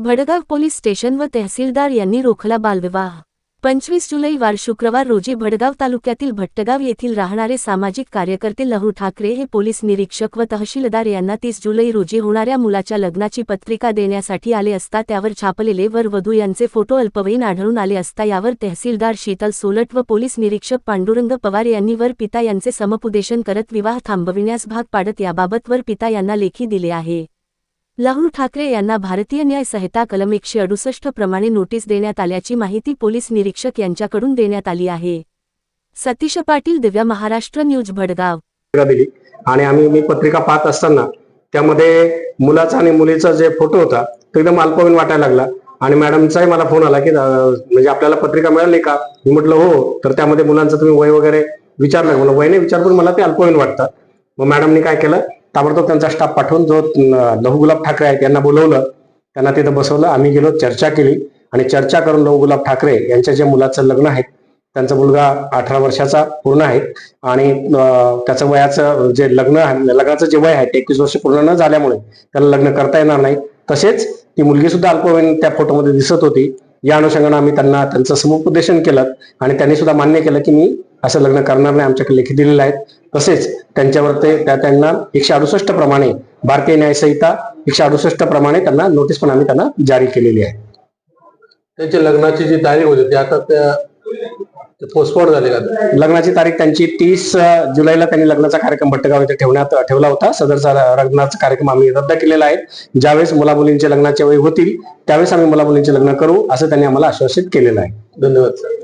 Bhadgaon police station व तहसीलदार यांनी रोखला बालविवाह. पंचवीस जुलै वार शुक्रवार रोजी भडगाव तालुक्यातील भट्टगाव येथील राहणारे सामाजिक कार्यकर्ते लहू ठाकरे हे पोलीस निरीक्षक व तहसीलदार यांना तीस जुलै रोजी होणाऱ्या मुलाच्या लग्नाची पत्रिका देण्यासाठी आले असता त्यावर छापलेले वर वधू यांचे फोटो अल्पवयीन आढळून आले असता यावर तहसीलदार शीतल सोलट व पोलीस निरीक्षक पांडुरंग पवार यांनी वर पिता यांचे समुपदेशन करत विवाह थांबविण्यास भाग पाडत याबाबत वर पिता यांना लेखी दिले आहे. राहुल ठाकरे यांना भारतीय न्याय संहिता कलम एकशे अडुसष्ट प्रमाणे नोटीस देण्यात आल्याची माहिती पोलीस निरीक्षक यांच्याकडून देण्यात आली आहे. सतीश पाटील दिव्या महाराष्ट्र न्यूज भडगाव. दिली. आणि आम्ही मी पत्रिका पाहत असताना त्यामध्ये मुलाचा आणि मुलीचा जे फोटो होता तो एकदम अल्पवयीन वाटायला लागला. आणि मॅडमचाही मला फोन आला की म्हणजे आपल्याला पत्रिका मिळाली का? मी म्हटलं हो. तर त्यामध्ये मुलांचं तुम्ही वय वगैरे विचारलं. का? मला वयने विचारपून मला ते अल्पवयीन वाटतं. मग मॅडमनी काय केलं? ताबडतोब त्यांचा स्टाफ पाठवून जो लहू गुलाब ठाकरे आहेत त्यांना बोलवलं त्यांना तिथं बसवलं आम्ही गेलो चर्चा केली आणि चर्चा करून लहू गुलाब ठाकरे यांच्या जे मुलाचं लग्न आहे त्यांचा मुलगा अठरा वर्षाचा पूर्ण आहे आणि त्याचं वयाचं जे लग्न लग्नाचं जे वय आहे ते एकवीस वर्ष पूर्ण न झाल्यामुळे त्याला लग्न करता येणार नाही. तसेच ती मुलगी सुद्धा अल्पवयीन त्या फोटोमध्ये दिसत होती. या अनुषंगाने आम्ही त्यांना त्यांचं समुपदेशन केलं आणि त्यांनी सुद्धा मान्य केलं की मी असं लग्न करणार नाही आमच्याकडे लेखी दिलेले आहेत. तसेच त्यांच्यावर ते त्या त्यांना एकशे अडुसष्ट प्रमाणे भारतीय न्यायसंहिता एकशे अडुसष्ट प्रमाणे त्यांना नोटीस पण आम्ही त्यांना जारी केलेली आहे. त्यांच्या लग्नाची जी तारीख होती ती आता त्या पोस्टपोन झाली का लग्नाची तारीख त्यांची तीस जुलैला त्यांनी लग्नाचा कार्यक्रम भट्टगाव येथे ठेवण्यात ठेवला होता. सदरचा लग्नाचा कार्यक्रम आम्ही रद्द केलेला आहे. ज्यावेळेस मुला मुलींचे लग्नाचे वय होतील त्यावेळेस आम्ही मुला मुलींचे लग्न करू असं त्यांनी आम्हाला आश्वासित केलेलं आहे. धन्यवाद सर